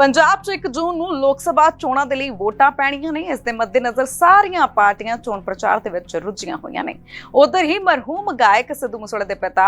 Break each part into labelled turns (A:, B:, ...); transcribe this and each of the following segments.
A: ਪੰਜਾਬ 'ਚ 1 ਜੂਨ ਨੂੰ ਲੋਕ ਸਭਾ ਚੋਣਾਂ ਦੇ ਲਈ ਵੋਟਾਂ ਪੈਣੀਆਂ ਨੇ। ਇਸ ਦੇ ਮੱਦੇਨਜ਼ਰ ਸਾਰੀਆਂ ਪਾਰਟੀਆਂ ਚੋਣ ਪ੍ਰਚਾਰ ਦੇ ਵਿੱਚ ਰੁੱਝੀਆਂ ਹੋਈਆਂ ਨੇ। ਉਧਰ ਹੀ ਮਰਹੂਮ ਗਾਇਕ ਸਿੱਧੂ ਮੂਸੇਵਾਲੇ ਦੇ ਪਿਤਾ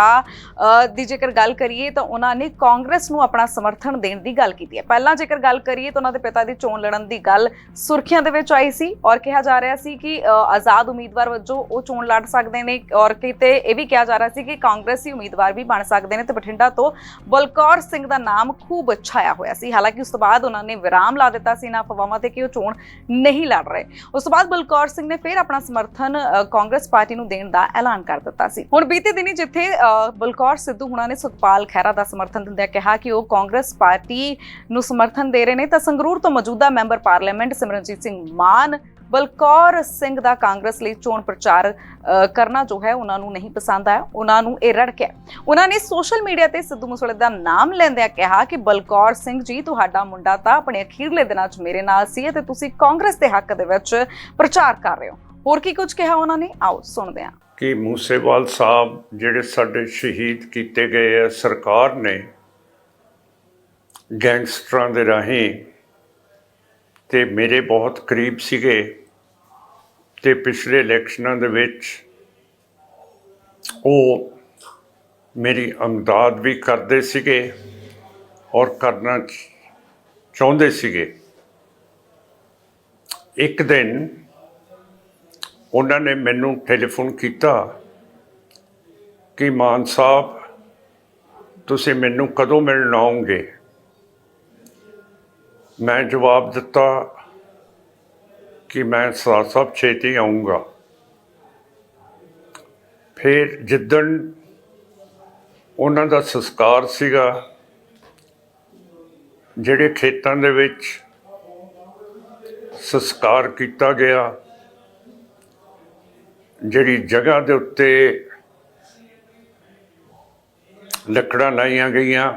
A: ਦੀ ਜੇਕਰ ਗੱਲ ਕਰੀਏ ਤਾਂ ਉਹਨਾਂ ਨੇ ਕਾਂਗਰਸ ਨੂੰ ਆਪਣਾ ਸਮਰਥਨ ਦੇਣ ਦੀ ਗੱਲ ਕੀਤੀ ਹੈ। ਪਹਿਲਾਂ ਜੇਕਰ ਗੱਲ ਕਰੀਏ ਤਾਂ ਉਹਨਾਂ ਦੇ ਪਿਤਾ ਦੀ ਚੋਣ ਲੜਨ ਦੀ ਗੱਲ ਸੁਰਖੀਆਂ ਦੇ ਵਿੱਚ ਆਈ ਸੀ ਔਰ ਕਿਹਾ ਜਾ ਰਿਹਾ ਸੀ ਕਿ ਆਜ਼ਾਦ ਉਮੀਦਵਾਰ ਵਜੋਂ ਉਹ ਚੋਣ ਲੜ ਸਕਦੇ ਨੇ ਔਰ ਕਿਤੇ ਇਹ ਵੀ ਕਿਹਾ ਜਾ ਰਿਹਾ ਸੀ ਕਿ ਕਾਂਗਰਸੀ ਉਮੀਦਵਾਰ ਵੀ ਬਣ ਸਕਦੇ ਨੇ ਤੇ ਬਠਿੰਡਾ ਤੋਂ ਬਲਕੌਰ ਸਿੰਘ ਦਾ ਨਾਮ ਖੂਬ ਛਾਇਆ ਹੋਇਆ ਸੀ। ਹਾਲਾਂਕਿ ਉਸ ਤੋਂ ਬਾਅਦ ਉਹਨਾਂ ਨੇ ਵਿਰਾਮ ਲਾ ਦਿੱਤਾ ਸੀ ਨਾ ਅਫਵਾਹਾਂ ਤੇ ਕਿ ਉਹ ਚੋਣ ਨਹੀਂ ਲੜ ਰਹੇ। ਉਸ ਤੋਂ ਬਾਅਦ ਬਲਕੌਰ ਸਿੰਘ ਨੇ ਫਿਰ ਆਪਣਾ ਸਮਰਥਨ ਕਾਂਗਰਸ ਪਾਰਟੀ ਨੂੰ ਦੇਣ ਦਾ ਐਲਾਨ ਕਰ ਦਿੱਤਾ ਸੀ। ਹੁਣ ਬੀਤੇ ਦਿਨੀ ਜਿੱਥੇ ਅ, ਬਲਕੌਰ ਸਿੱਧੂ ਹੁਣਾਂ ਨੇ ਸੁਖਪਾਲ ਖਹਿਰਾ ਦਾ ਸਮਰਥਨ ਦਿੰਦਿਆਂ ਕਿਹਾ ਕਿ ਉਹ ਕਾਂਗਰਸ ਪਾਰਟੀ ਨੂੰ ਸਮਰਥਨ ਦੇ ਰਹੇ ਨੇ ਤਾਂ ਸੰਗਰੂਰ ਤੋਂ ਮੌਜੂਦਾ ਮੈਂਬਰ ਪਾਰਲੀਮੈਂਟ ਸਿਮਰਨਜੀਤ ਸਿੰਘ ਮਾਨ ਬਲਕੌਰ ਸਿੰਘ ਦਾ ਕਾਂਗਰਸ ਲਈ ਚੋਣ ਪ੍ਰਚਾਰ ਕਰਨਾ ਜੋ ਹੈ ਉਹਨਾਂ ਨੂੰ ਨਹੀਂ ਪਸੰਦ ਆਇਆ, ਉਹਨਾਂ ਨੂੰ ਇਹ ਰੜਕਿਆ ਉਹਨਾਂ ਨੇ ਸੋਸ਼ਲ ਮੀਡੀਆ ਤੇ ਸਿੱਧੂ ਮੂਸੇਵਾਲੇ ਦਾ ਨਾਮ ਲੈਂਦਿਆਂ ਕਿਹਾ ਕਿ ਬਲਕੌਰ ਸਿੰਘ ਜੀ, ਤੁਹਾਡਾ ਮੁੰਡਾ ਤਾਂ ਆਪਣੇ ਅਖੀਰਲੇ ਦਿਨਾਂ 'ਚ ਮੇਰੇ ਨਾਲ ਸੀ ਤੇ ਤੁਸੀਂ ਕਾਂਗਰਸ ਦੇ ਹੱਕ ਦੇ ਵਿੱਚ ਪ੍ਰਚਾਰ ਕਰ ਰਹੇ ਹੋ। ਹੋਰ ਕੀ ਕੁਝ ਕਿਹਾ ਉਹਨਾਂ ਨੇ? ਆਓ ਸੁਣਦੇ ਹਾਂ।
B: ਕਿ ਮੂਸੇਵਾਲ ਸਾਹਿਬ ਜਿਹੜੇ ਸਾਡੇ ਸ਼ਹੀਦ ਕੀਤੇ ਗਏ ਆ, ਸਰਕਾਰ ਨੇ ਗੈਂਗਸਟਰਾਂ ਦੇ ਰਾਹੀਂ ਤੇ ਮੇਰੇ ਬਹੁਤ ਕਰੀਬ ਸੀਗੇ ਤੇ ਪਿਛਲੇ ਇਲੈਕਸ਼ਨਾਂ ਦੇ ਵਿੱਚ ਉਹ ਮੇਰੀ ਅਮਦਾਦ ਵੀ ਕਰਦੇ ਸੀਗੇ ਔਰ ਕਰਨਾ ਚਾਹੁੰਦੇ ਸੀਗੇ। ਇੱਕ ਦਿਨ ਉਹਨਾਂ ਨੇ ਮੈਨੂੰ ਟੈਲੀਫੋਨ ਕੀਤਾ ਕਿ, ਮਾਨ ਸਾਹਿਬ, ਤੁਸੀਂ ਮੈਨੂੰ ਕਦੋਂ ਮਿਲਣ ਆਉਂਗੇ ਮੈਂ ਜਵਾਬ ਦਿੱਤਾ ਕਿ ਮੈਂ ਸਰਦਾਰ ਸਾਹਿਬ ਛੇਤੀ ਆਉਂਗਾ ਫਿਰ ਜਿੱਦਣ ਉਹਨਾਂ ਦਾ ਸੰਸਕਾਰ ਸੀਗਾ, ਜਿਹੜੇ ਖੇਤਾਂ ਦੇ ਵਿੱਚ ਸੰਸਕਾਰ ਕੀਤਾ ਗਿਆ, ਜਿਹੜੀ ਜਗ੍ਹਾ ਦੇ ਉੱਤੇ ਲੱਕੜਾਂ ਲਾਈਆਂ ਗਈਆਂ,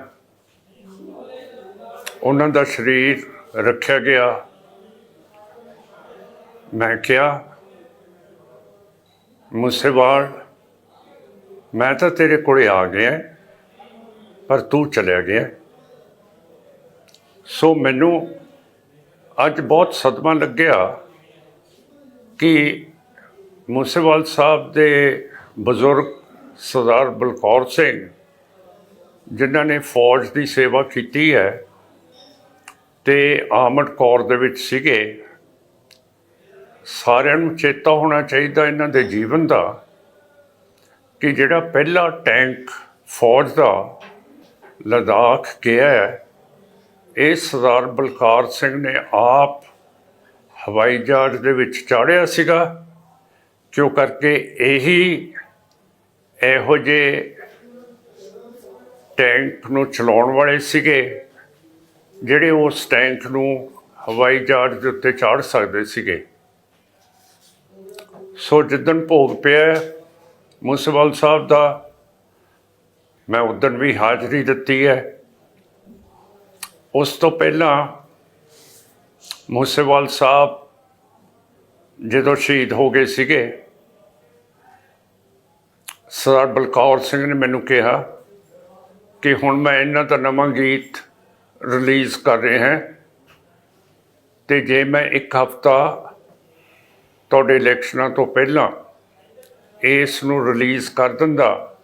B: ਉਹਨਾਂ ਦਾ ਸਰੀਰ ਰੱਖਿਆ ਗਿਆ। ਮੈਂ ਕਿਹਾ ਮੁਸੇਵਾਲ ਮੈਂ ਤਾਂ ਤੇਰੇ ਕੋਲੇ ਆ ਗਿਆ ਪਰ ਤੂੰ ਚਲਿਆ ਗਿਆ ਸੋ ਮੈਨੂੰ ਅੱਜ ਬਹੁਤ ਸਦਮਾ ਲੱਗਿਆ ਕਿ ਮੂਸੇਵਾਲ ਸਾਹਿਬ ਦੇ ਬਜ਼ੁਰਗ ਸਰਦਾਰ ਬਲਕੌਰ ਸਿੰਘ, ਜਿਨ੍ਹਾਂ ਨੇ ਫੌਜ ਦੀ ਸੇਵਾ ਕੀਤੀ ਹੈ, ਤੇ ਆਮਦ ਕੌਰ ਦੇ ਵਿੱਚ ਸੀਗੇ। ਸਾਰਿਆਂ ਨੂੰ ਚੇਤਾ ਹੋਣਾ ਚਾਹੀਦਾ ਇਹਨਾਂ ਦੇ ਜੀਵਨ ਦਾ ਕਿ ਜਿਹੜਾ ਪਹਿਲਾ ਟੈਂਕ ਫੌਜ ਦਾ ਲਦਾਖ ਗਿਆ ਹੈ, ਇਹ ਸਰਦਾਰ ਬਲਕਾਰ ਸਿੰਘ ਨੇ ਆਪ ਹਵਾਈ ਜਹਾਜ਼ ਦੇ ਵਿੱਚ ਚਾੜਿਆ ਸੀਗਾ ਕਿਉਂ ਕਰਕੇ ਇਹੀ ਇਹੋ ਜਿਹੇ ਟੈਂਕ ਨੂੰ ਚਲਾਉਣ ਵਾਲੇ ਸੀਗੇ, ਜਿਹੜੇ ਉਸ ਟੈਂਕ ਨੂੰ ਹਵਾਈ ਜਹਾਜ਼ ਦੇ ਉੱਤੇ ਚਾੜ ਸਕਦੇ ਸੀਗੇ। ਸੋ ਜਿੱਦਣ ਭੋਗ ਪਿਆ ਮੂਸੇਵਾਲ ਸਾਹਿਬ ਦਾ, ਮੈਂ ਉਦੋਂ ਵੀ ਹਾਜ਼ਰੀ ਦਿੱਤੀ ਹੈ। ਉਸ ਤੋਂ ਪਹਿਲਾਂ ਮੂਸੇਵਾਲ ਸਾਹਿਬ ਜਦੋਂ ਸ਼ਹੀਦ ਹੋ ਗਏ ਸੀਗੇ, ਸਰਦਾਰ ਬਲਕੌਰ ਸਿੰਘ ਨੇ ਮੈਨੂੰ ਕਿਹਾ ਕਿ ਹੁਣ ਮੈਂ ਇਹਨਾਂ ਦਾ ਨਵਾਂ ਗੀਤ ਰਿਲੀਜ਼ ਕਰ ਰਿਹਾ ਹਾਂ ਤੇ ਜੇ ਮੈਂ ਇੱਕ ਹਫਤਾ ਤੁਹਾਡੇ ਇਲੈਕਸ਼ਨਾਂ ਤੋਂ ਪਹਿਲਾਂ ਇਸ ਨੂੰ ਰਿਲੀਜ਼ ਕਰ ਦਿੰਦਾ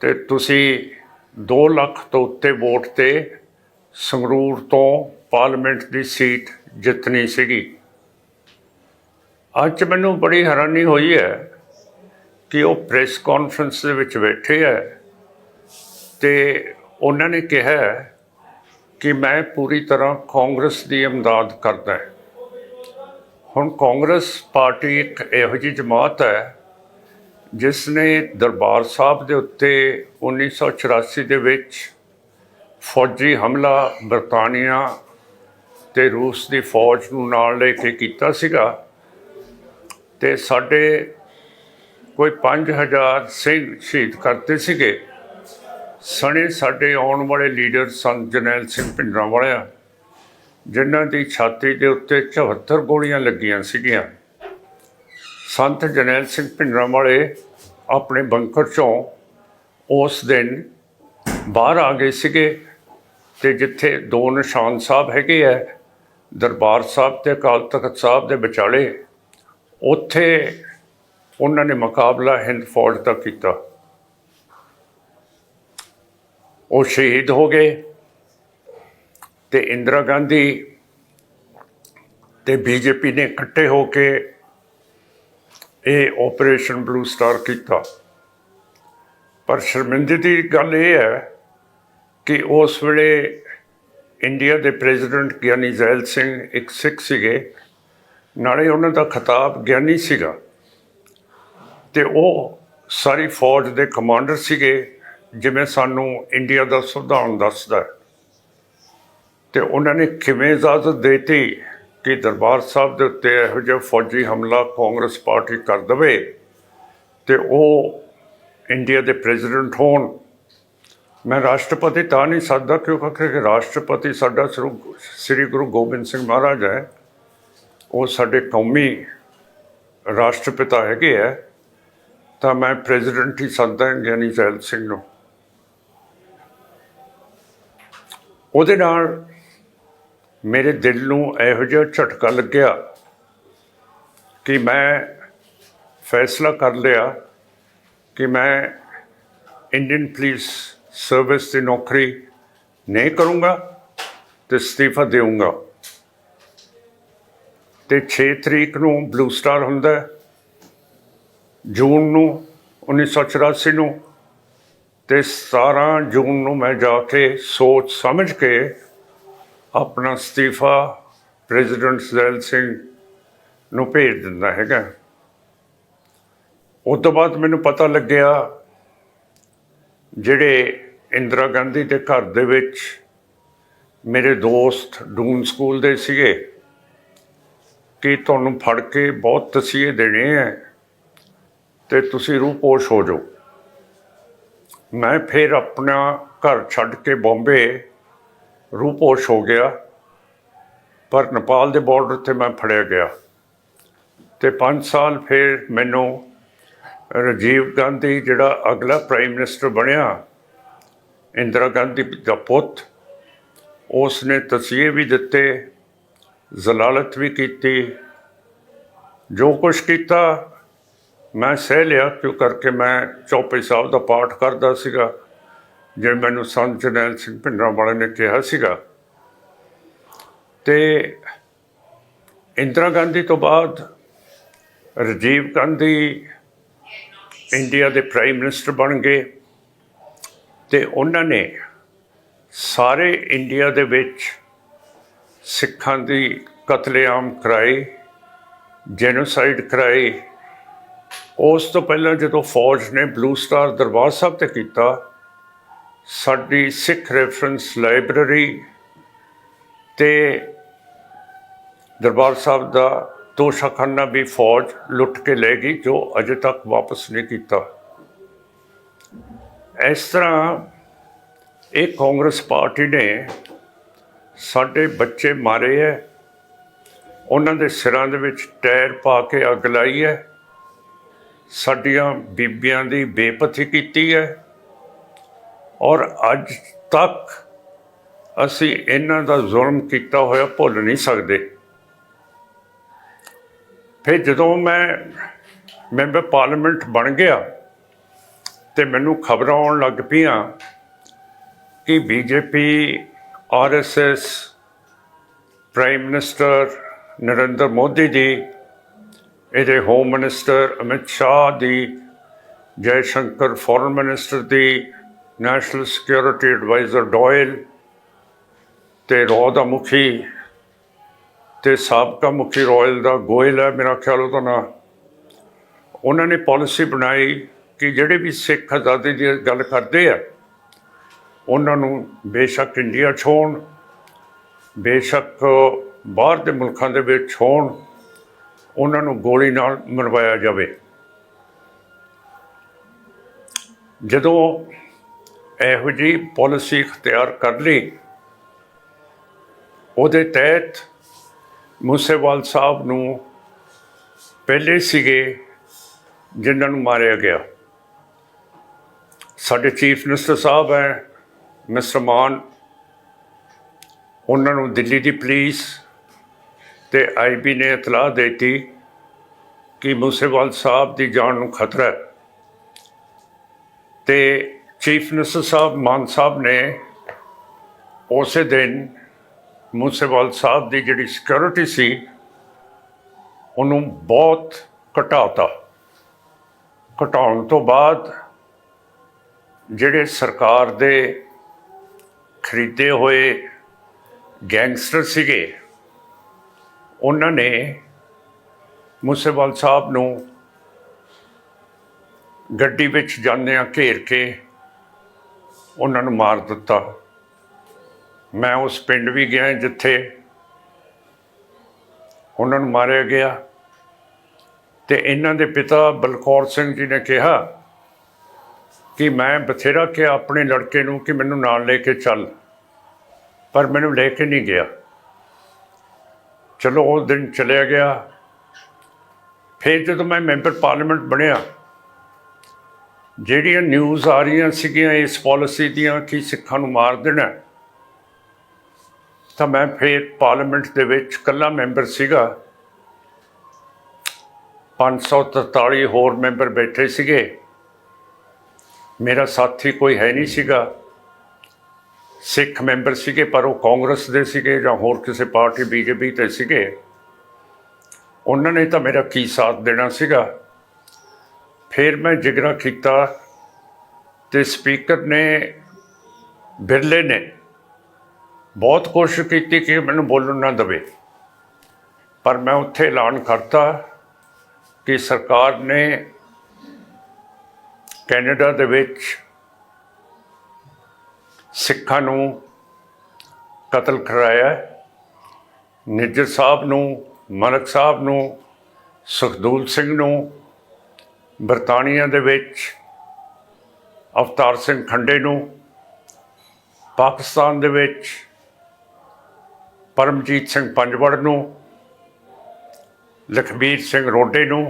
B: ਤੇ ਤੁਸੀਂ 2 ਲੱਖ ਤੋਂ ਉੱਤੇ ਵੋਟ ਤੇ ਸੰਗਰੂਰ ਤੋਂ ਪਾਰਲੀਮੈਂਟ ਦੀ ਸੀਟ ਜਿੱਤਣੀ ਸੀਗੀ। ਅੱਜ ਮੈਨੂੰ ਬੜੀ ਹੈਰਾਨੀ ਹੋਈ ਹੈ ਕਿ ਉਹ ਪ੍ਰੈਸ ਕਾਨਫਰੰਸ ਦੇ ਵਿੱਚ ਬੈਠੇ ਹੈ ਤੇ ਉਹਨਾਂ ਨੇ ਕਿਹਾ ਕਿ ਮੈਂ ਪੂਰੀ ਤਰ੍ਹਾਂ ਕਾਂਗਰਸ ਦੀ ਇਮਦਾਦ ਕਰਦਾ ਹਾਂ। ਹੁਣ ਕਾਂਗਰਸ ਪਾਰਟੀ ਇੱਕ ਇਹੋ ਜਿਹੀ ਜਮਾਤ ਹੈ, ਜਿਸ ਨੇ ਦਰਬਾਰ ਸਾਹਿਬ ਦੇ ਉੱਤੇ 1984 ਦੇ ਵਿੱਚ ਫੌਜੀ ਹਮਲਾ ਬਰਤਾਨੀਆ ਤੇ ਰੂਸ ਦੀ ਫੌਜ ਨੂੰ ਨਾਲ ਲੈ ਕੇ ਕੀਤਾ ਸੀਗਾ ਤੇ ਸਾਡੇ ਕੋਈ 5000 ਸਿੰਘ ਸ਼ਹੀਦ ਕਰਤੇ ਸੀਗੇ। ਸਣੇ ਸਾਡੇ ਆਉਣ ਵਾਲੇ ਲੀਡਰ ਸੰਤ ਜਰਨੈਲ ਸਿੰਘ ਭਿੰਡਰਾਂਵਾਲਾ ਜਿਨ੍ਹਾਂ ਦੀ ਛਾਤੀ ਦੇ ਉੱਤੇ 74 ਗੋਲੀਆਂ ਲੱਗੀਆਂ ਸੀਗੀਆਂ। ਸੰਤ ਜਨੈਲ ਸਿੰਘ ਭਿੰਡਰਾਂਵਾਲੇ ਆਪਣੇ ਬੰਕਰ ਚੋਂ ਉਸ ਦਿਨ ਬਾਹਰ ਆ ਗਏ ਸੀਗੇ ਤੇ ਜਿੱਥੇ ਦੋ ਨਿਸ਼ਾਨ ਸਾਹਿਬ ਹੈਗੇ ਆ, ਦਰਬਾਰ ਸਾਹਿਬ ਤੇ ਅਕਾਲ ਤਖਤ ਸਾਹਿਬ ਦੇ ਵਿਚਾਲੇ, ਉੱਥੇ ਉਹਨਾਂ ਨੇ ਮੁਕਾਬਲਾ ਹਿੰਦ ਫੌਜ ਦਾ ਕੀਤਾ। ਉਹ ਸ਼ਹੀਦ ਹੋ ਗਏ। ਤੇ ਇੰਦਰਾ ਗਾਂਧੀ ਤੇ ਬੀਜੇਪੀ ਨੇ ਇਕੱਠੇ ਹੋ ਕੇ ਇਹ ਆਪਰੇਸ਼ਨ ਬਲੂ ਸਟਾਰ ਕੀਤਾ ਪਰ ਸ਼ਰਮਿੰਦਗੀ ਦੀ ਗੱਲ ਇਹ ਹੈ ਕਿ ਉਸ ਵੇਲੇ ਇੰਡੀਆ ਦੇ ਪ੍ਰੈਜ਼ੀਡੈਂਟ ਗਿਆਨੀ ਜ਼ੈਲ ਸਿੰਘ ਇੱਕ ਸਿੱਖ ਸੀਗੇ, ਨਾਲੇ ਉਹਨਾਂ ਦਾ ਖਿਤਾਬ ਗਿਆਨੀ ਸੀਗਾ ਤੇ ਉਹ ਸਾਰੀ ਫੌਜ ਦੇ ਕਮਾਂਡਰ ਸੀਗੇ, ਜਿਵੇਂ ਸਾਨੂੰ ਇੰਡੀਆ ਦਾ ਸੰਵਿਧਾਨ ਦੱਸਦਾ ਹੈ। ਤੇ ਉਹਨਾਂ ਨੇ ਕਿਵੇਂ ਇਜਾਜ਼ਤ ਦੇਤੀ ਕਿ ਦਰਬਾਰ ਸਾਹਿਬ ਦੇ ਉੱਤੇ ਇਹੋ ਜਿਹਾ ਫੌਜੀ ਹਮਲਾ ਕਾਂਗਰਸ ਪਾਰਟੀ ਕਰ ਦਵੇ ਤੇ ਉਹ ਇੰਡੀਆ ਦੇ ਪ੍ਰੈਜ਼ੀਡੈਂਟ ਹੋਣ? ਮੈਂ ਰਾਸ਼ਟਰਪਤੀ ਤਾਂ ਨਹੀਂ ਸਕਦਾ ਕਿਉਂਕਿ ਰਾਸ਼ਟਰਪਤੀ ਸਾਡਾ ਸ੍ਰੀ- ਸ੍ਰੀ ਗੁਰੂ ਗੋਬਿੰਦ ਸਿੰਘ ਮਹਾਰਾਜ ਹੈ। ਉਹ ਸਾਡੇ ਕੌਮੀ ਰਾਸ਼ਟਰਪਿਤਾ ਹੈਗੇ ਹੈ ਤਾਂ ਮੈਂ ਪ੍ਰੈਜ਼ੀਡੈਂਟ ਹੀ ਸਕਦਾ ਗਿਆਨੀ ਜ਼ੈਲ ਸਿੰਘ ਨੂੰ। ਉਹਦੇ ਨਾਲ ਮੇਰੇ ਦਿਲ ਨੂੰ ਇਹੋ ਜਿਹਾ ਝਟਕਾ ਲੱਗਿਆ ਕਿ ਮੈਂ ਫੈਸਲਾ ਕਰ ਲਿਆ ਕਿ ਮੈਂ ਇੰਡੀਅਨ ਪੁਲਿਸ ਸਰਵਿਸ ਦੀ ਨੌਕਰੀ ਨਹੀਂ ਕਰੂੰਗਾ ਤੇ ਅਸਤੀਫਾ ਦੇਵਾਂਗਾ ਤੇ 6 ਤਰੀਕ ਨੂੰ ਬਲੂ ਸਟਾਰ ਹੁੰਦਾ ਜੂਨ ਨੂੰ 1984 ਨੂੰ, ਤੇ 17 ਜੂਨ ਨੂੰ ਮੈਂ ਜਾ ਕੇ ਸੋਚ ਸਮਝ ਕੇ ਆਪਣਾ ਅਸਤੀਫਾ ਪ੍ਰੈਜ਼ੀਡੈਂਟ ਜ਼ੈਲ ਸਿੰਘ ਨੂੰ ਭੇਜ ਦਿੰਦਾ ਹੈਗਾ। ਉਸ ਤੋਂ ਬਾਅਦ ਮੈਨੂੰ ਪਤਾ ਲੱਗਿਆ ਜਿਹੜੇ ਇੰਦਰਾ ਗਾਂਧੀ ਦੇ ਘਰ ਦੇ ਵਿੱਚ ਮੇਰੇ ਦੋਸਤ ਡੂਨ ਸਕੂਲ ਦੇ ਸੀਗੇ, ਕਿ ਤੁਹਾਨੂੰ ਫੜ ਕੇ ਬਹੁਤ ਤਸੀਹੇ ਦੇਣੇ ਹੈ ਤੇ ਤੁਸੀਂ ਰੂਪੋਸ਼ ਹੋ ਜਾਓ। ਮੈਂ ਫਿਰ ਆਪਣਾ ਘਰ ਛੱਡ ਕੇ ਬੰਬੇ ਰੂਪੋਸ਼ ਹੋ ਗਿਆ। ਪਰ ਨੇਪਾਲ ਦੇ ਬਾਰਡਰ ਤੇ ਮੈਂ ਫੜਿਆ ਗਿਆ। ਤੇ 5 ਸਾਲ ਫਿਰ ਮੈਨੂੰ ਰਾਜੀਵ ਗਾਂਧੀ, ਜਿਹੜਾ ਅਗਲਾ ਪ੍ਰਾਈਮ ਮਿਨਿਸਟਰ ਬਣਿਆ, ਇੰਦਰਾ ਗਾਂਧੀ ਦਾ ਪੁੱਤ ਉਸ ਨੇ ਤਸੀਹੇ ਵੀ ਦਿੱਤੇ, ਜ਼ਲਾਲਤ ਵੀ ਕੀਤੀ। ਜੋ ਕੁਛ ਕੀਤਾ, ਮੈਂ ਸਹਿ ਲਿਆ ਕਿਉਂ ਕਰਕੇ ਮੈਂ ਚੌਪਈ ਸਾਹਿਬ ਦਾ ਪਾਠ ਕਰਦਾ ਸੀਗਾ। ਜਿਵੇਂ ਮੈਨੂੰ ਸੰਤ ਜਰਨੈਲ ਸਿੰਘ ਭਿੰਡਰਾਂ ਵਾਲੇ ਨੇ ਕਿਹਾ ਸੀਗਾ। ਤੇ ਇੰਦਰਾ ਗਾਂਧੀ ਤੋਂ ਬਾਅਦ ਰਾਜੀਵ ਗਾਂਧੀ ਇੰਡੀਆ ਦੇ ਪ੍ਰਾਈਮ ਮਿਨਿਸਟਰ ਬਣ ਗਏ। ਤੇ ਉਹਨਾਂ ਨੇ ਸਾਰੇ ਇੰਡੀਆ ਦੇ ਵਿੱਚ ਸਿੱਖਾਂ ਦੀ ਕਤਲੇਆਮ ਕਰਾਈ, ਜੈਨੋਸਾਈਡ ਕਰਾਈ। ਉਸ ਤੋਂ ਪਹਿਲਾਂ ਜਦੋਂ ਫੌਜ ਨੇ ਬਲੂ ਸਟਾਰ ਦਰਬਾਰ ਸਾਹਿਬ ਤੇ ਕੀਤਾ ਸਾਡੀ ਸਿੱਖ ਰੈਫਰੈਂਸ ਲਾਇਬ੍ਰੇਰੀ ਤੇ ਦਰਬਾਰ ਸਾਹਿਬ ਦਾ ਤੋਸ਼ਾਖਾਨਾ ਵੀ ਫੌਜ ਲੁੱਟ ਕੇ ਲੈ ਗਈ, ਜੋ ਅਜੇ ਤੱਕ ਵਾਪਸ ਨਹੀਂ ਕੀਤਾ। ਇਸ ਤਰ੍ਹਾਂ ਇਹ ਕਾਂਗਰਸ ਪਾਰਟੀ ਨੇ ਸਾਡੇ ਬੱਚੇ ਮਾਰੇ ਹੈ ਉਹਨਾਂ ਦੇ ਸਿਰਾਂ ਦੇ ਵਿੱਚ ਟਾਇਰ ਪਾ ਕੇ ਅੱਗ ਲਾਈ ਹੈ ਸਾਡੀਆਂ ਬੀਬੀਆਂ ਦੀ ਬੇਪਤੀ ਕੀਤੀ ਹੈ ਔਰ ਅੱਜ ਤੱਕ ਅਸੀਂ ਇਹਨਾਂ ਦਾ ਜ਼ੁਲਮ ਕੀਤਾ ਹੋਇਆ ਭੁੱਲ ਨਹੀਂ ਸਕਦੇ। ਫਿਰ ਜਦੋਂ ਮੈਂ ਮੈਂਬਰ ਪਾਰਲੀਮੈਂਟ ਬਣ ਗਿਆ ਤੇ ਮੈਨੂੰ ਖਬਰਾਂ ਆਉਣ ਲੱਗ ਪਈਆਂ ਕਿ BJP RSS prime minister Narendra Modi ji, ਇਹਦੇ ਹੋਮ ਮਿਨਿਸਟਰ ਅਮਿਤ ਸ਼ਾਹ ਦੀ, ਜੈ ਸ਼ੰਕਰ ਫੋਰਨ ਮਿਨਿਸਟਰ ਦੀ ਨੈਸ਼ਨਲ ਸਿਕਿਉਰਿਟੀ ਐਡਵਾਈਜ਼ਰ ਡੋਇਲ ਤੇ ਰੋ ਦਾ ਮੁਖੀ ਤੇ ਸਾਬਕਾ ਮੁਖੀ ਰਾਇਲ ਦਾ ਗੋਇਲ ਹੈ, ਮੇਰਾ ਖਿਆਲ ਉਹ ਉਹਦਾ ਨਾ। ਉਹਨਾਂ ਨੇ ਪਾਲਿਸੀ ਬਣਾਈ ਕਿ ਜਿਹੜੇ ਵੀ ਸਿੱਖ ਆਜ਼ਾਦੀ ਦੀ ਗੱਲ ਕਰਦੇ ਆ, ਉਹਨਾਂ ਨੂੰ ਬੇਸ਼ੱਕ ਇੰਡੀਆ ਛੋਣ ਬੇਸ਼ੱਕ ਬਾਹਰ ਦੇ ਮੁਲਕਾਂ ਦੇ ਵਿੱਚ ਛੋਣ ਉਹਨਾਂ ਨੂੰ ਗੋਲੀ ਨਾਲ ਮਰਵਾਇਆ ਜਾਵੇ। ਜਦੋਂ ਇਹੋ ਜਿਹੀ ਪਾਲਿਸੀ ਇਖਤਿਆਰ ਕਰ ਲਈ। ਉਹਦੇ ਤਹਿਤ ਮੂਸੇਵਾਲ ਸਾਹਿਬ ਨੂੰ ਪਹਿਲੇ ਸੀਗੇ ਜਿਨ੍ਹਾਂ ਨੂੰ ਮਾਰਿਆ ਗਿਆ। ਸਾਡੇ ਚੀਫ ਮਿਨਿਸਟਰ ਸਾਹਿਬ ਹੈ, ਮਿਸਟਰ ਮਾਨ। ਉਹਨਾਂ ਨੂੰ ਦਿੱਲੀ ਦੀ ਪੁਲਿਸ ਤੇ ਆਈਬੀ ਨੇ ਇਤਲਾਹ ਦੇ ਦਿੱਤੀ ਕਿ ਮੂਸੇਵਾਲ ਸਾਹਿਬ ਦੀ ਜਾਨ ਨੂੰ ਖਤਰਾ ਹੈ। ਤੇ ਚੀਫ ਮਿਨਿਸਟਰ ਸਾਹਿਬ, ਮਾਨ ਸਾਹਿਬ ਨੇ ਉਸੇ ਦਿਨ ਮੂਸੇਵਾਲ ਸਾਹਿਬ ਦੀ ਜਿਹੜੀ ਸਿਕਿਉਰਿਟੀ ਸੀ, ਉਹਨੂੰ ਬਹੁਤ ਘਟਾਤਾ। ਘਟਾਉਣ ਤੋਂ ਬਾਅਦ ਜਿਹੜੇ ਸਰਕਾਰ ਦੇ ਖਰੀਦੇ ਹੋਏ ਗੈਂਗਸਟਰ ਸੀਗੇ, ਉਹਨਾਂ ਨੇ ਮੂਸੇਵਾਲ ਸਾਹਿਬ ਨੂੰ ਗੱਡੀ ਵਿੱਚ ਜਾਂਦਿਆਂ ਘੇਰ ਕੇ ਉਹਨਾਂ ਨੂੰ ਮਾਰ ਦਿੱਤਾ। ਮੈਂ ਉਸ ਪਿੰਡ ਵੀ ਗਿਆ ਜਿੱਥੇ ਉਹਨਾਂ ਨੂੰ ਮਾਰਿਆ ਗਿਆ। ਤੇ ਇਹਨਾਂ ਦੇ ਪਿਤਾ ਬਲਕੌਰ ਸਿੰਘ ਜੀ ਨੇ ਕਿਹਾ ਕਿ ਮੈਂ ਬਥੇਰਾ ਕਿਹਾ ਆਪਣੇ ਲੜਕੇ ਨੂੰ ਕਿ ਮੈਨੂੰ ਨਾਲ ਲੈ ਕੇ ਚੱਲ, ਪਰ ਮੈਨੂੰ ਲੈ ਕੇ ਨਹੀਂ ਗਿਆ। ਚਲੋ ਉਸ ਦਿਨ ਚਲਿਆ ਗਿਆ। ਫਿਰ ਜਦੋਂ ਮੈਂ ਮੈਂਬਰ ਪਾਰਲੀਮੈਂਟ ਬਣਿਆ ਜਿਹੜੀਆਂ ਨਿਊਜ਼ ਆ ਰਹੀਆਂ ਸੀਗੀਆਂ, ਇਸ ਪਾਲਿਸੀ ਦੀਆਂ ਕਿ ਸਿੱਖਾਂ ਨੂੰ ਮਾਰ ਦੇਣਾ ਤਾਂ ਮੈਂ ਫਿਰ ਪਾਰਲੀਮੈਂਟ ਦੇ ਵਿੱਚ ਇਕੱਲਾ ਮੈਂਬਰ ਸੀਗਾ। 543 ਹੋਰ ਮੈਂਬਰ ਬੈਠੇ ਸੀਗੇ। ਮੇਰਾ ਸਾਥੀ ਕੋਈ ਹੈ ਨਹੀਂ ਸੀਗਾ। ਸਿੱਖ ਮੈਂਬਰ ਸੀਗੇ, ਪਰ ਉਹ ਕਾਂਗਰਸ ਦੇ ਸੀਗੇ ਜਾਂ ਹੋਰ ਕਿਸੇ ਪਾਰਟੀ, ਬੀਜੇਪੀ ਤੇ ਸੀਗੇ। ਉਹਨਾਂ ਨੇ ਤਾਂ ਮੇਰਾ ਕੀ ਸਾਥ ਦੇਣਾ ਸੀਗਾ? ਫਿਰ ਮੈਂ ਜਿਗਰਾ ਕੀਤਾ ਤੇ ਸਪੀਕਰ ਨੇ ਬਿਰਲੇ ਨੇ ਬਹੁਤ ਕੋਸ਼ਿਸ਼ ਕੀਤੀ ਕਿ ਮੈਨੂੰ ਬੋਲਣ ਨਾ ਦੇਵੇ। ਪਰ ਮੈਂ ਉੱਥੇ ਐਲਾਨ ਕਰਤਾ ਕਿ ਸਰਕਾਰ ਨੇ ਕੈਨੇਡਾ ਦੇ ਵਿੱਚ ਸਿੱਖਾਂ ਨੂੰ ਕਤਲ ਕਰਾਇਆ, ਨਿੱਜਰ ਸਾਹਿਬ ਨੂੰ, ਮਲਕ ਸਾਹਿਬ ਨੂੰ, ਸੁਖਦੂਲ ਸਿੰਘ ਨੂੰ ਬਰਤਾਨੀਆ ਦੇ ਵਿੱਚ ਅਵਤਾਰ ਸਿੰਘ ਖੰਡੇ ਨੂੰ, ਪਾਕਿਸਤਾਨ ਦੇ ਵਿੱਚ ਪਰਮਜੀਤ ਸਿੰਘ ਪੰਜਵੜ ਨੂੰ, ਲਖਬੀਰ ਸਿੰਘ ਰੋਡੇ ਨੂੰ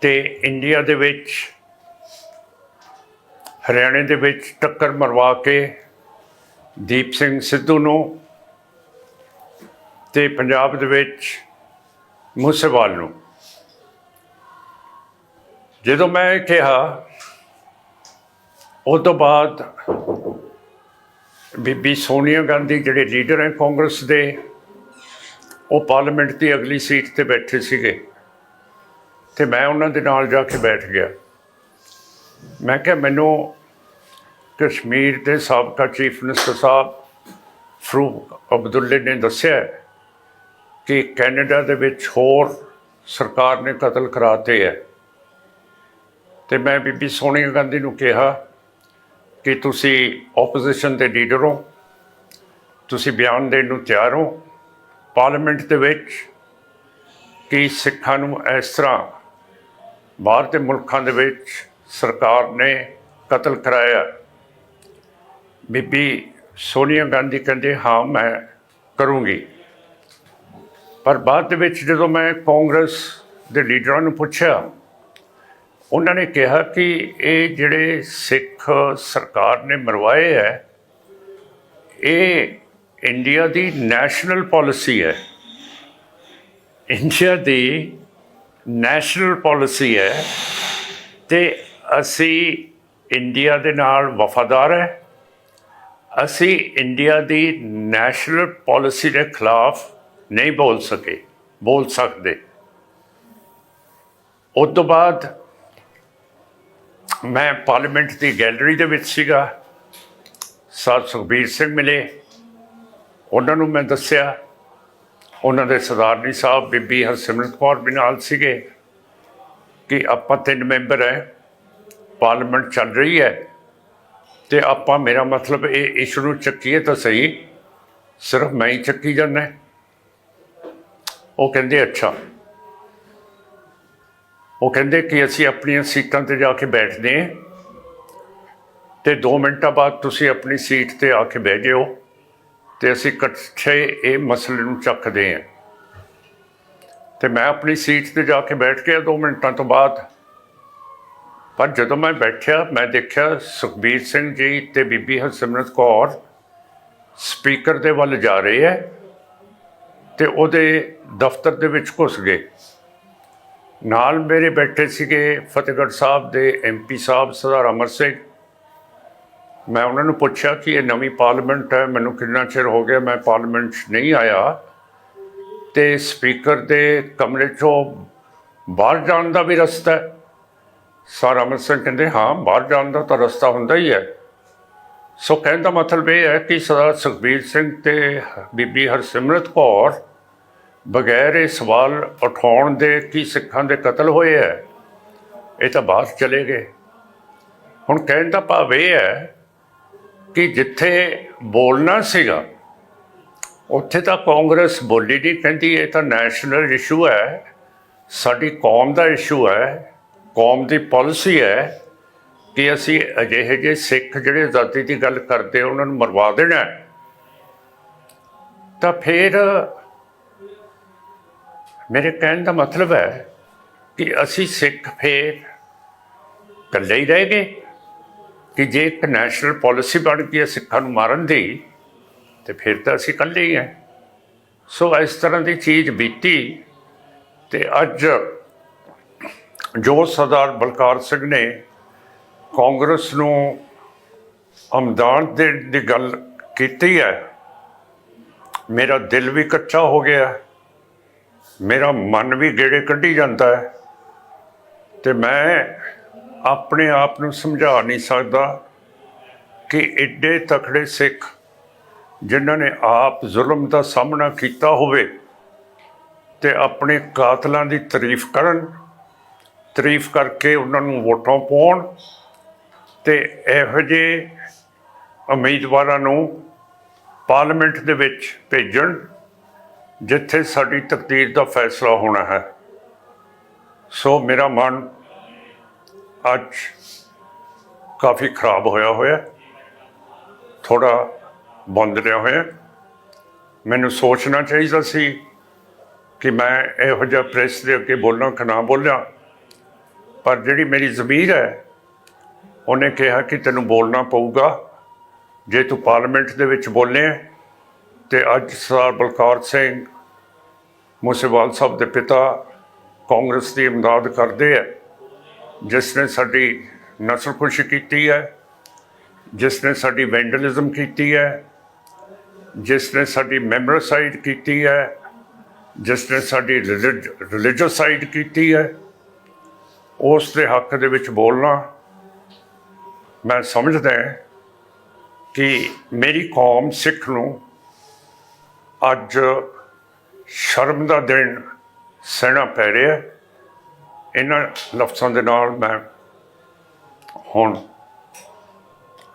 B: ਤੇ ਇੰਡੀਆ ਦੇ ਵਿੱਚ, ਹਰਿਆਣੇ ਦੇ ਵਿੱਚ ਟੱਕਰ ਮਰਵਾ ਕੇ ਦੀਪ ਸਿੰਘ ਸਿੱਧੂ ਨੂੰ ਤੇ ਪੰਜਾਬ ਦੇ ਵਿੱਚ ਮੂਸੇਵਾਲ ਨੂੰ। ਜਦੋਂ ਮੈਂ ਇਹ ਕਿਹਾ ਉਸ ਤੋਂ ਬਾਅਦ ਬੀਬੀ ਸੋਨੀਆ ਗਾਂਧੀ ਜਿਹੜੇ ਲੀਡਰ ਹੈ ਕਾਂਗਰਸ ਦੇ, ਉਹ ਪਾਰਲੀਮੈਂਟ ਦੀ ਅਗਲੀ ਸੀਟ ਤੇ ਬੈਠੇ ਸੀਗੇ। ਤੇ ਮੈਂ ਉਹਨਾਂ ਦੇ ਨਾਲ ਜਾ ਕੇ ਬੈਠ ਗਿਆ। ਮੈਂ ਕਿਹਾ, ਮੈਨੂੰ ਕਸ਼ਮੀਰ ਦੇ ਸਾਬਕਾ ਚੀਫ ਮਿਨਿਸਟਰ ਸਾਹਿਬ ਫਰੂਕ ਅਬਦੁੱਲੇ ਨੇ ਦੱਸਿਆ ਕਿ ਕੈਨੇਡਾ ਦੇ ਵਿੱਚ ਹੋਰ ਸਰਕਾਰ ਨੇ ਕਤਲ ਕਰਾਤੇ ਹੈ। ਤੇ ਮੈਂ ਬੀਬੀ ਸੋਨੀਆ ਗਾਂਧੀ ਨੂੰ ਕਿਹਾ ਕਿ ਤੁਸੀਂ ਆਪੋਜੀਸ਼ਨ ਦੇ ਲੀਡਰ ਹੋ, ਤੁਸੀਂ ਬਿਆਨ ਦੇਣ ਨੂੰ ਤਿਆਰ ਹੋ ਪਾਰਲੀਮੈਂਟ ਦੇ ਵਿੱਚ ਕਿ ਸਿੱਖਾਂ ਨੂੰ ਇਸ ਤਰ੍ਹਾਂ ਬਾਹਰ ਦੇ ਮੁਲਕਾਂ ਦੇ ਵਿੱਚ ਸਰਕਾਰ ਨੇ ਕਤਲ ਕਰਾਇਆ। ਬੀਬੀ ਸੋਨੀਆ ਗਾਂਧੀ ਕਹਿੰਦੇ, ਹਾਂ, ਮੈਂ ਕਰੂੰਗੀ। ਪਰ ਬਾਅਦ ਦੇ ਵਿੱਚ ਜਦੋਂ ਮੈਂ ਕਾਂਗਰਸ ਦੇ ਲੀਡਰਾਂ ਨੂੰ ਪੁੱਛਿਆ ਉਹਨਾਂ ਨੇ ਕਿਹਾ ਕਿ ਇਹ ਜਿਹੜੇ ਸਿੱਖ ਸਰਕਾਰ ਨੇ ਮਰਵਾਏ ਹੈ, ਇਹ ਇੰਡੀਆ ਦੀ ਨੈਸ਼ਨਲ ਪਾਲਿਸੀ ਹੈ। ਇੰਡੀਆ ਦੀ ਨੈਸ਼ਨਲ ਪਾਲਿਸੀ ਹੈ ਤੇ ਅਸੀਂ ਇੰਡੀਆ ਦੇ ਨਾਲ ਵਫਾਦਾਰ ਹੈ। ਅਸੀਂ ਇੰਡੀਆ ਦੀ ਨੈਸ਼ਨਲ ਪਾਲਿਸੀ ਦੇ ਖਿਲਾਫ ਨਹੀਂ ਬੋਲ ਸਕੇ, ਬੋਲ ਸਕਦੇ। ਉਸ ਤੋਂ ਬਾਅਦ ਮੈਂ ਪਾਰਲੀਮੈਂਟ ਦੀ ਗੈਲਰੀ ਦੇ ਵਿੱਚ ਸੀਗਾ। ਸਾਧ ਸੁਖਬੀਰ ਸਿੰਘ ਮਿਲੇ। ਉਹਨਾਂ ਨੂੰ ਮੈਂ ਦੱਸਿਆ। ਉਹਨਾਂ ਦੇ ਸਰਦਾਰਨੀ ਸਾਹਿਬ, ਬੀਬੀ ਹਰਸਿਮਰਤ ਕੌਰ ਵੀ ਨਾਲ ਸੀਗੇ ਕਿ ਆਪਾਂ ਤਿੰਨ ਮੈਂਬਰ ਹੈ। ਪਾਰਲੀਮੈਂਟ ਚੱਲ ਰਹੀ ਹੈ ਤੇ ਆਪਾਂ ਮੇਰਾ ਮਤਲਬ ਇਹ, ਇਸ਼ੂ ਨੂੰ ਚੱਕੀਏ ਤਾਂ ਸਹੀ। ਸਿਰਫ ਮੈਂ ਹੀ ਚੱਕੀ ਜਾਂਦਾ। ਉਹ ਕਹਿੰਦੇ, ਅੱਛਾ ਉਹ ਕਹਿੰਦੇ ਕਿ ਅਸੀਂ ਆਪਣੀਆਂ ਸੀਟਾਂ ਤੇ ਜਾ ਕੇ ਬੈਠਦੇ ਹਾਂ ਤੇ 2 ਮਿੰਟਾਂ ਬਾਅਦ ਤੁਸੀਂ ਆਪਣੀ ਸੀਟ ਤੇ ਆ ਕੇ ਬਹਿ ਜਿਓ ਤੇ ਅਸੀਂ ਇਕੱਠੇ ਇਹ ਮਸਲੇ ਨੂੰ ਚੱਕਦੇ ਹਾਂ। ਤੇ ਮੈਂ ਆਪਣੀ ਸੀਟ ਤੇ ਜਾ ਕੇ ਬੈਠ ਗਿਆ 2 ਮਿੰਟਾਂ ਤੋਂ ਬਾਅਦ। ਪਰ ਜਦੋਂ ਮੈਂ ਬੈਠਿਆ, ਮੈਂ ਦੇਖਿਆ ਸੁਖਬੀਰ ਸਿੰਘ ਜੀ ਤੇ ਬੀਬੀ ਹਰਸਿਮਰਤ ਕੌਰ ਸਪੀਕਰ ਦੇ ਵੱਲ ਜਾ ਰਹੇ ਹੈ ਤੇ ਉਹਦੇ ਦਫ਼ਤਰ ਦੇ ਵਿੱਚ ਘੁਸ ਗਏ। ਨਾਲ ਮੇਰੇ ਬੈਠੇ ਸੀਗੇ ਫਤਿਹਗੜ੍ਹ ਸਾਹਿਬ ਦੇ ਐਮਪੀ ਸਾਹਿਬ, ਸਰਦਾਰ ਅਮਰ ਸਿੰਘ। ਮੈਂ ਉਹਨਾਂ ਨੂੰ ਪੁੱਛਿਆ ਕਿ ਇਹ ਨਵੀਂ ਪਾਰਲੀਮੈਂਟ ਹੈ, ਮੈਨੂੰ ਕਿੰਨਾ ਚਿਰ ਹੋ ਗਿਆ ਮੈਂ ਪਾਰਲੀਮੈਂਟ 'ਚ ਨਹੀਂ ਆਇਆ। ਤੇ ਸਪੀਕਰ ਦੇ ਕਮਰੇ 'ਚੋਂ ਬਾਹਰ ਜਾਣ ਦਾ ਵੀ ਰਸਤਾ ਹੈ। ਸਰ ਅਮਰ ਸਿੰਘ ਕਹਿੰਦੇ, ਹਾਂ, ਬਾਹਰ ਜਾਣ ਦਾ ਤਾਂ ਰਸਤਾ ਹੁੰਦਾ ਹੀ ਹੈ। ਸੋ ਕਹਿਣ ਦਾ ਮਤਲਬ ਇਹ ਹੈ ਕਿ ਸਰਦਾਰ ਸੁਖਬੀਰ ਸਿੰਘ ਤੇ ਬੀਬੀ ਹਰਸਿਮਰਤ ਕੌਰ ਬਗੈਰ ਇਹ ਸਵਾਲ ਉਠਾਉਣ ਦੇ ਕਿ ਸਿੱਖਾਂ ਦੇ ਕਤਲ ਹੋਏ ਹੈ ਇਹ ਤਾਂ ਬਾਹਰ ਚਲੇ ਗਏ। ਹੁਣ ਕਹਿਣ ਦਾ ਭਾਵ ਇਹ ਹੈ ਕਿ ਜਿੱਥੇ ਬੋਲਣਾ ਸੀਗਾ, ਉੱਥੇ ਤਾਂ ਕਾਂਗਰਸ ਬੋਲੀ ਨਹੀਂ ਕਹਿੰਦੀ, ਇਹ ਤਾਂ ਨੈਸ਼ਨਲ ਇਸ਼ੂ ਹੈ ਸਾਡੀ ਕੌਮ ਦਾ ਇਸ਼ੂ ਹੈ ਕੌਮ ਦੀ ਪਾਲਿਸੀ ਹੈ ਕਿ ਅਸੀਂ ਅਜਿਹੇ ਜਿਹੇ ਸਿੱਖ ਜਿਹੜੇ ਆਜ਼ਾਦੀ ਦੀ ਗੱਲ ਕਰਦੇ ਉਹਨਾਂ ਨੂੰ ਮਰਵਾ ਦੇਣਾ। ਤਾਂ ਫਿਰ ਮੇਰੇ ਕਹਿਣ ਦਾ ਮਤਲਬ ਹੈ ਕਿ ਅਸੀਂ ਸਿੱਖ ਫੇਰ ਇਕੱਲੇ ਹੀ ਰਹਿ ਗਏ। ਕਿ ਜੇ ਇੱਕ ਨੈਸ਼ਨਲ ਪਾਲਿਸੀ ਬਣ ਗਈ ਹੈ ਸਿੱਖਾਂ ਨੂੰ ਮਾਰਨ ਦੀ, ਤੇ ਫਿਰ ਤਾਂ ਅਸੀਂ ਇਕੱਲੇ ਹੀ ਹਾਂ। ਸੋ ਇਸ ਤਰ੍ਹਾਂ ਦੀ ਚੀਜ਼ ਬੀਤੀ ਤੇ ਅੱਜ ਜੋ ਸਰਦਾਰ ਬਲਕਾਰ ਸਿੰਘ ਨੇ ਕਾਂਗਰਸ ਨੂੰ ਅਮਦਾਨ ਦੇਣ ਦੀ ਗੱਲ ਕੀਤੀ ਹੈ। ਮੇਰਾ ਦਿਲ ਵੀ ਕੱਚਾ ਹੋ ਗਿਆ। ਮੇਰਾ ਮਨ ਵੀ ਗੇੜੇ ਕੱਢੀ ਜਾਂਦਾ ਹੈ ਤੇ ਮੈਂ ਆਪਣੇ ਆਪ ਨੂੰ ਸਮਝਾ ਨਹੀਂ ਸਕਦਾ ਕਿ ਐਡੇ ਤਕੜੇ ਸਿੱਖ ਜਿਨ੍ਹਾਂ ਨੇ ਆਪ ਜ਼ੁਲਮ ਦਾ ਸਾਹਮਣਾ ਕੀਤਾ ਹੋਵੇ ਤੇ ਆਪਣੇ ਕਾਤਲਾਂ ਦੀ ਤਾਰੀਫ ਕਰਨ, ਤਾਰੀਫ ਕਰਕੇ ਉਹਨਾਂ ਨੂੰ ਵੋਟਾਂ ਪਾਉਣ ਤੇ ਇਹੋ ਜਿਹੇ ਉਮੀਦਵਾਰਾਂ ਨੂੰ ਪਾਰਲੀਮੈਂਟ ਦੇ ਵਿੱਚ ਭੇਜਣ ਜਿੱਥੇ ਸਾਡੀ ਤਕਦੀਰ ਦਾ ਫੈਸਲਾ ਹੋਣਾ ਹੈ। ਸੋ ਮੇਰਾ ਮਨ ਅੱਜ ਕਾਫੀ ਖਰਾਬ ਹੋਇਆ ਹੋਇਆ ਥੋੜਾ ਬੰਦ ਰਿਹਾ ਹੋਇਆ। ਮੈਨੂੰ ਸੋਚਣਾ ਚਾਹੀਦਾ ਸੀ ਕਿ ਮੈਂ ਇਹੋ ਜਿਹਾ ਪ੍ਰੈਸ ਦੇ ਅੱਗੇ ਬੋਲਾਂ ਕਿ ਨਾ ਬੋਲਾਂ, ਪਰ ਜਿਹੜੀ ਮੇਰੀ ਜ਼ਮੀਰ ਹੈ, ਉਹਨੇ ਕਿਹਾ ਕਿ ਤੈਨੂੰ ਬੋਲਣਾ ਪਊਗਾ। ਜੇ ਤੂੰ ਪਾਰਲੀਮੈਂਟ ਦੇ ਵਿੱਚ ਬੋਲੇ ਤੇ ਅੱਜ ਸਰਦਾਰ ਬਲਕੌਰ ਸਿੰਘ ਮੂਸੇਵਾਲ ਸਾਹਿਬ ਦੇ ਪਿਤਾ ਕਾਂਗਰਸ ਦੀ ਇਮਦਾਦ ਕਰਦੇ ਹੈ, ਜਿਸ ਨੇ ਸਾਡੀ ਨਸਲ ਖੁਸ਼ੀ ਕੀਤੀ ਹੈ, ਜਿਸ ਨੇ ਸਾਡੀ ਵੈਂਡਲਿਜ਼ਮ ਕੀਤੀ ਹੈ, ਜਿਸ ਨੇ ਸਾਡੀ ਮੈਮਰਸਾਈਡ ਕੀਤੀ ਹੈ, ਜਿਸ ਨੇ ਸਾਡੀ ਰਿਲੀਜੀਅਸਾਈਡ ਕੀਤੀ ਹੈ, ਉਸ ਦੇ ਹੱਕ ਦੇ ਵਿੱਚ ਬੋਲਣਾ ਮੈਂ ਸਮਝਦਾ ਕਿ ਮੇਰੀ ਕੌਮ ਸਿੱਖ ਨੂੰ ਅੱਜ ਸ਼ਰਮ ਦਾ ਦਿਨ ਸਹਿਣਾ ਪੈ ਰਿਹਾ। ਇਹਨਾਂ ਲਫ਼ਜ਼ਾਂ ਦੇ ਨਾਲ ਮੈਂ ਹੁਣ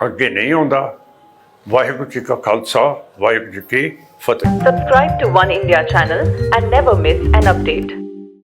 B: ਅੱਗੇ ਨਹੀਂ ਆਉਂਦਾ। ਵਾਹਿਗੁਰੂ ਜੀ ਕਾ ਖਾਲਸਾ, ਵਾਹਿਗੁਰੂ ਜੀ ਕੀ ਫਤਿਹ।
C: Subscribe to One India channel and never miss an update.